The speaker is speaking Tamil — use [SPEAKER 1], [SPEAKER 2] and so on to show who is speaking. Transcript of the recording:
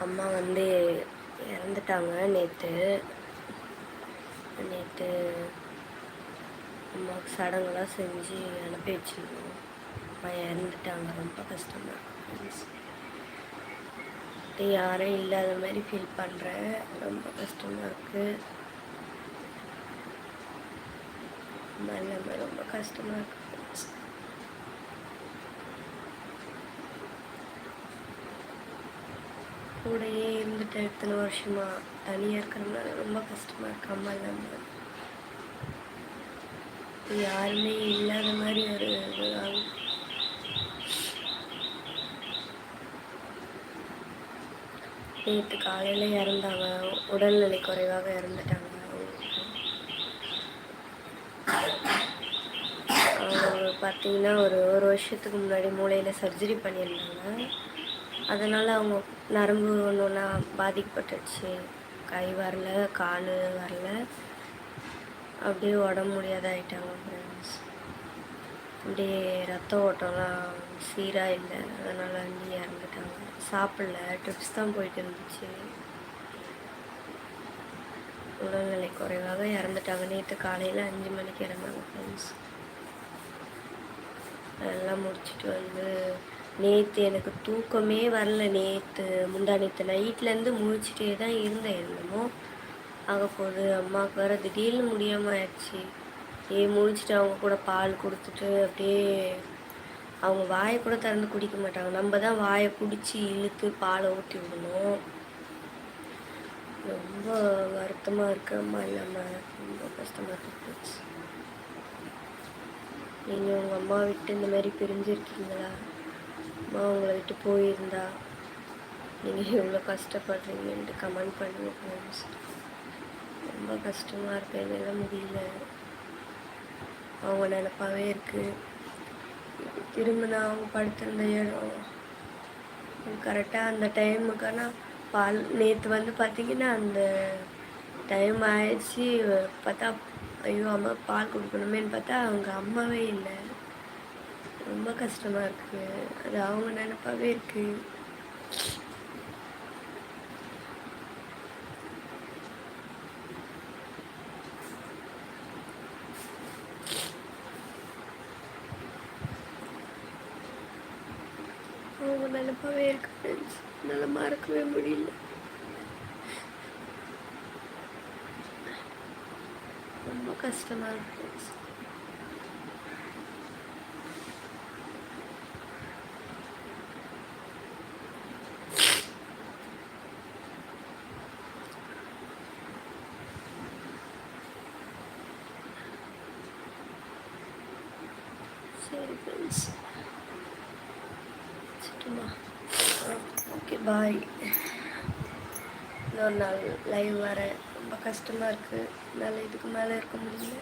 [SPEAKER 1] அம்மா வந்து இறந்துட்டாங்க நேற்று நேற்று அம்மாவுக்கு சடங்கெல்லாம் செஞ்சு அனுப்பி வச்சிருந்தோம். அம்மா இறந்துட்டாங்க ரொம்ப கஷ்டமாக யாரும் இல்லாத மாதிரி ஃபீல் பண்ணுறேன் ரொம்ப கஷ்டமாக இருக்குது அம்மா இல்லாமல் ரொம்ப கஷ்டமாக இருக்குது கூடயே இருந்துட்டு எத்தனை வருஷமா தனியாக இருக்கிறதுனால ரொம்ப கஷ்டமாக இருக்கு அம்மா இல்லாமல் யாருமே இல்லாத மாதிரி ஒரு நேற்று காலையில் இறந்தாங்க உடல்நிலை குறைவாக இறந்துட்டாங்க. அவங்க பார்த்தீங்கன்னா ஒரு ஒரு வருஷத்துக்கு முன்னாடி மூளையில் சர்ஜரி பண்ணியிருந்தாங்க. அதனால் அவங்க நரம்பு ஒன்று ஒன்றா பாதிக்கப்பட்டுச்சு கை வரல கால் வரல. அப்படியே உடம்பு முடியாத ஆகிட்டாங்க ஃப்ரெண்ட்ஸ் அப்படியே ரத்த ஓட்டம்லாம் சீராக இல்லை அதனால் வந்து இறந்துட்டாங்க. சாப்பிடல. ட்ரிப்ஸ் தான் போயிட்டு இருந்துச்சு. உடல்நிலை குறைவாக இறந்துட்டாங்க. நேற்று காலையில் அஞ்சு மணிக்கு இறந்தாங்க ஃப்ரெண்ட்ஸ் அதெல்லாம் முடிச்சுட்டு வந்து நேற்று எனக்கு தூக்கமே வரல நேற்று முந்தா நேற்று நைட்லேருந்து முழிச்சிட்டே தான் இருந்தேன் என்னமோ. ஆக போகுது அம்மாவுக்கு வேறு திடீர்னு முடியாமல் ஆயிடுச்சு. ஏ முழிச்சிட்டு அவங்க கூட பால் கொடுத்துட்டு அப்படியே அவங்க வாயை கூட திறந்து குடிக்க மாட்டாங்க. நம்ம தான் வாயை பிடிச்சி இழுத்து பாலை ஊற்றி விடணும். ரொம்ப வருத்தமாக இருக்கு அம்மா. இல்லாமல் ரொம்ப கஷ்டமாக இருக்கு நீங்கள் உங்கள் அம்மா விட்டு இந்த மாதிரி பிரிஞ்சிருக்கீங்களா? அம்மா உங்களை விட்டு போயிருந்தா நீங்கள் எவ்வளோ கஷ்டப்படுறீங்கன்ட்டு கமெண்ட் பண்ணுங்க ஃப்ரெண்ட்ஸ் ரொம்ப கஷ்டமாக இருக்கு என்னால் முடியல. அவங்க நினப்பாவே இருக்குது திரும்ப நான் அவங்க படுத்திருந்த இடம். கரெக்டாக அந்த டைமுக்கான பால் நேற்று வந்து பார்த்திங்கன்னா அந்த டைம் ஆயிடுச்சு. பார்த்தா ஐயோ அம்மா பால் கொடுக்கணுமேன்னு பார்த்தா அவங்க அம்மாவே இல்லை. ரொம்ப கஷ்டமாக இருக்குது அது அவங்க நினப்பாகவே இருக்குது அவங்க நினப்பாகவே இருக்கு ஃப்ரெண்ட்ஸ் என்னால் மறக்கவே முடியல. ரொம்ப கஷ்டமாக இருக்கு ஃப்ரெண்ட்ஸ் சரி ஃப்ரெண்ட்ஸ் ஓகே பாய் இன்னொரு நாள் லைவ் வரேன் ரொம்ப கஷ்டமாக இருக்குது என்னால் இதுக்கு மேலே இருக்க முடியல.